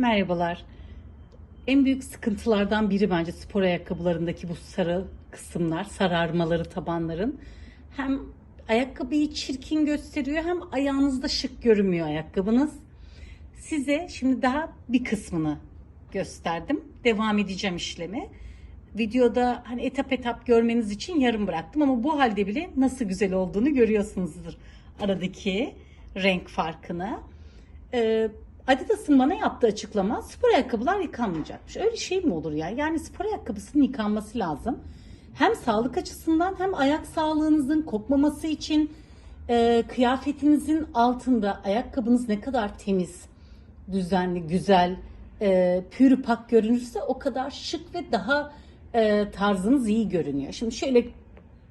Merhabalar. En büyük sıkıntılardan biri bence spor ayakkabılarındaki bu sarı kısımlar, sararmaları tabanların. Hem ayakkabıyı çirkin gösteriyor hem ayağınızda şık görünmüyor ayakkabınız. Size şimdi daha bir kısmını gösterdim. Devam edeceğim işlemi. Videoda hani etap etap görmeniz için yarım bıraktım ama bu halde bile nasıl güzel olduğunu görüyorsunuzdur. Aradaki renk farkını. Ee, Adidas'ın bana yaptığı açıklama spor ayakkabılar yıkanmayacakmış. Öyle şey mi olur ya? Yani spor ayakkabısının yıkanması lazım. Hem sağlık açısından hem ayak sağlığınızın kopmaması için e, kıyafetinizin altında ayakkabınız ne kadar temiz, düzenli, güzel, e, pür pak görünürse o kadar şık ve daha e, tarzınız iyi görünüyor. Şimdi şöyle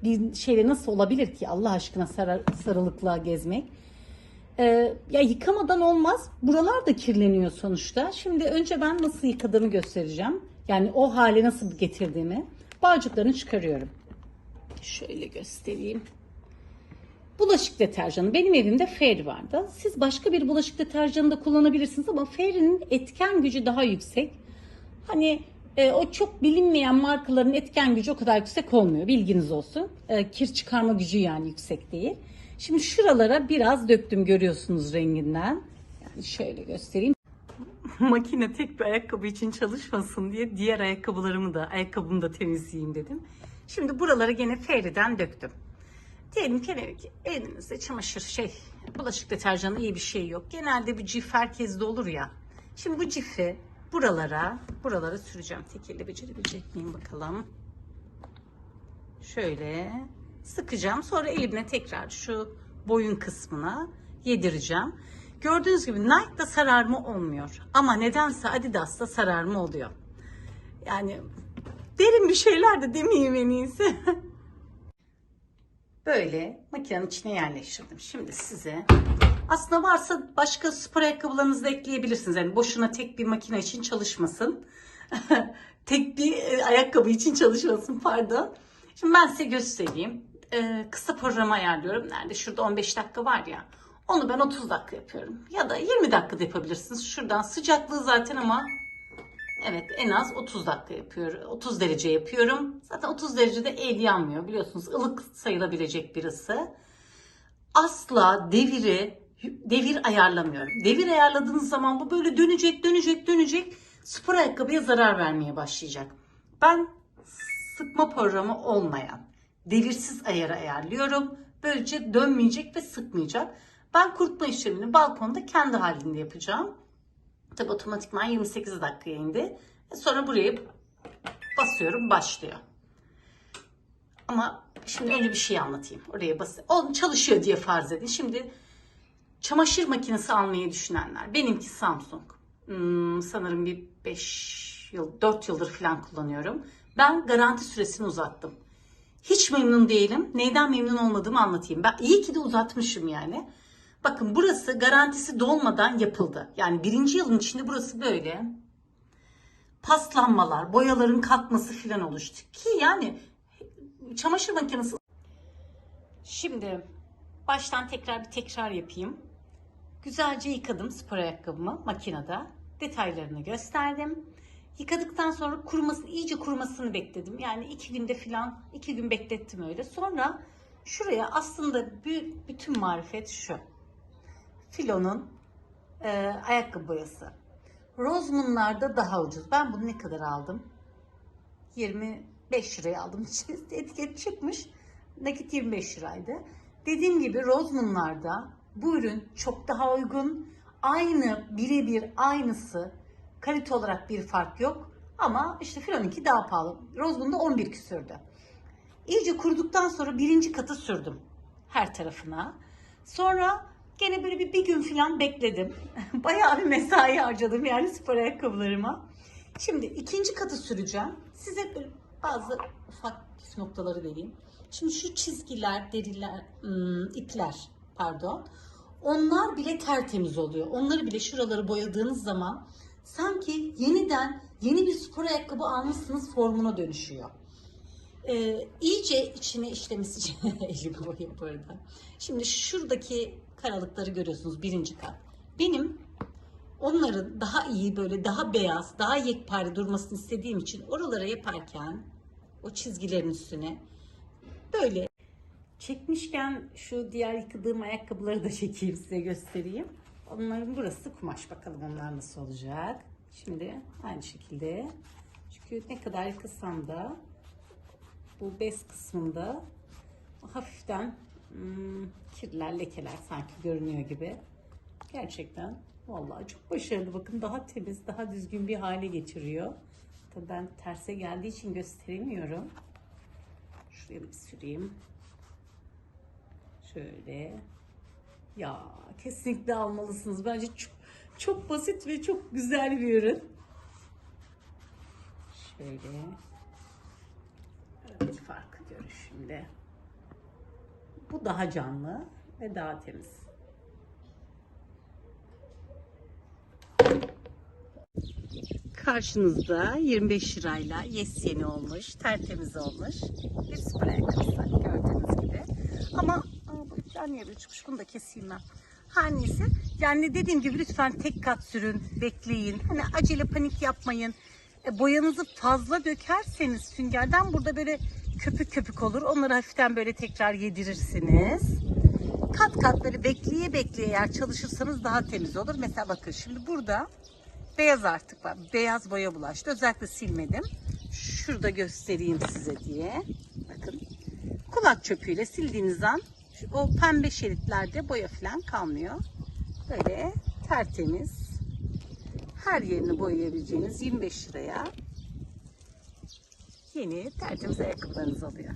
bir şeyle nasıl olabilir ki Allah aşkına sarar, sarılıkla gezmek? Ee, ya yıkamadan olmaz. Buralar da kirleniyor sonuçta. Şimdi önce ben nasıl yıkadığımı göstereceğim. Yani o hale nasıl getirdiğimi. Bağcıklarını çıkarıyorum. Şöyle göstereyim. Bulaşık deterjanı. Benim evimde Fairy vardı. Siz başka bir bulaşık deterjanı da kullanabilirsiniz ama Fairy'nin etken gücü daha yüksek. Hani e, o çok bilinmeyen markaların etken gücü o kadar yüksek olmuyor. Bilginiz olsun. E, kir çıkarma gücü yani yüksek değil. Şimdi şuralara biraz döktüm görüyorsunuz renginden. Yani şöyle göstereyim. Makine tek bir ayakkabı için çalışmasın diye diğer ayakkabılarımı da ayakkabımı da temizleyeyim dedim. Şimdi buralara gene Fairy'den döktüm. Diyelim ki elinizde çamaşır şey bulaşık deterjanı iyi bir şey yok. Genelde bir cif herkeste olur ya. Şimdi bu cifi buralara buralara süreceğim. Tek elle becerebilecek miyim bakalım. Şöyle sıkacağım. Sonra elimle tekrar şu boyun kısmına yedireceğim. Gördüğünüz gibi Nike'da sararma olmuyor. Ama nedense Adidas'ta sararma oluyor. Yani derin bir şeyler de demeyeyim en iyisi. Böyle makinenin içine yerleştirdim. Şimdi size aslında varsa başka spor ayakkabılarınızı da ekleyebilirsiniz. Yani boşuna tek bir makine için çalışmasın. tek bir e, ayakkabı için çalışmasın pardon. Şimdi ben size göstereyim. Ee, kısa programı ayarlıyorum. Nerede? Şurada 15 dakika var ya. Onu ben 30 dakika yapıyorum. Ya da 20 dakikada yapabilirsiniz. Şuradan sıcaklığı zaten ama Evet en az 30 dakika yapıyorum. 30 derece yapıyorum. Zaten 30 derecede el yanmıyor biliyorsunuz. ılık sayılabilecek bir ısı. Asla deviri devir ayarlamıyorum. Devir ayarladığınız zaman bu böyle dönecek dönecek dönecek spor ayakkabıya zarar vermeye başlayacak. Ben sıkma programı olmayan devirsiz ayarı ayarlıyorum. Böylece dönmeyecek ve sıkmayacak. Ben kurutma işlemini balkonda kendi halinde yapacağım. Tabi otomatikman 28 dakikaya indi. E, Sonra buraya basıyorum başlıyor. Ama şimdi önce bir şey anlatayım. Oraya bas. O çalışıyor diye farz edin. Şimdi çamaşır makinesi almayı düşünenler. Benimki Samsung. Hmm, sanırım bir 5 yıl, 4 yıldır falan kullanıyorum. Ben garanti süresini uzattım. Hiç memnun değilim. Neyden memnun olmadığımı anlatayım. Ben iyi ki de uzatmışım yani. Bakın burası garantisi dolmadan yapıldı. Yani birinci yılın içinde burası böyle paslanmalar, boyaların kalkması filan oluştu. Ki yani çamaşır makinesi... Şimdi baştan tekrar bir tekrar yapayım. Güzelce yıkadım spor ayakkabımı makinede. Detaylarını gösterdim. Yıkadıktan sonra kurumasını, iyice kurumasını bekledim. Yani iki günde filan, iki gün beklettim öyle. Sonra şuraya aslında bütün marifet şu. Filonun e, ayakkabı boyası. Rosemoon'larda daha ucuz. Ben bunu ne kadar aldım? 25 liraya aldım. Etiket çıkmış. Nakit 25 liraydı. Dediğim gibi Rosemoon'larda bu ürün çok daha uygun. Aynı birebir aynısı. Kalite olarak bir fark yok. Ama işte Filon'unki daha pahalı. Rosemoon'da 11 küsürdü. İyice kuruduktan sonra birinci katı sürdüm her tarafına. Sonra Gene böyle bir, bir gün falan bekledim. Bayağı bir mesai harcadım yani spor ayakkabılarıma. Şimdi ikinci katı süreceğim. Size böyle bazı ufak noktaları vereyim. Şimdi şu çizgiler, deriler, ım, ipler pardon. Onlar bile tertemiz oluyor. Onları bile şuraları boyadığınız zaman sanki yeniden yeni bir spor ayakkabı almışsınız formuna dönüşüyor. Ee, iyice içine işlemesi için boyayım bu arada. Şimdi şuradaki karalıkları görüyorsunuz birinci kat. Benim onların daha iyi böyle daha beyaz, daha yekpare durmasını istediğim için oralara yaparken o çizgilerin üstüne böyle çekmişken şu diğer yıkadığım ayakkabıları da çekeyim size göstereyim. Onların burası kumaş bakalım onlar nasıl olacak. Şimdi aynı şekilde çünkü ne kadar yıkasam da bu bez kısmında hafiften hmm, kirler, lekeler sanki görünüyor gibi. Gerçekten vallahi çok başarılı. Bakın daha temiz, daha düzgün bir hale getiriyor. Tabii ben terse geldiği için gösteremiyorum. Şuraya bir süreyim. Şöyle. Ya kesinlikle almalısınız. Bence çok, çok basit ve çok güzel bir ürün. Şöyle. Evet farkı görür şimdi. Bu daha canlı ve daha temiz. Karşınızda 25 lirayla yes yeni olmuş, tertemiz olmuş bir spor ayakkabısı gördüğünüz gibi. Ama bu ipler niye böyle çıkmış bunu da keseyim ben. Her neyse yani dediğim gibi lütfen tek kat sürün, bekleyin. Hani acele panik yapmayın. E, boyanızı fazla dökerseniz süngerden burada böyle köpük köpük olur. Onları hafiften böyle tekrar yedirirsiniz. Kat kat böyle bekleye bekleye eğer çalışırsanız daha temiz olur. Mesela bakın şimdi burada beyaz artık var. Beyaz boya bulaştı. Özellikle silmedim. Şurada göstereyim size diye. Bakın. Kulak çöpüyle sildiğiniz an o pembe şeritlerde boya falan kalmıyor. Böyle tertemiz. Her yerini boyayabileceğiniz 25 liraya yeni tertemiz ayakkabılarınız oluyor.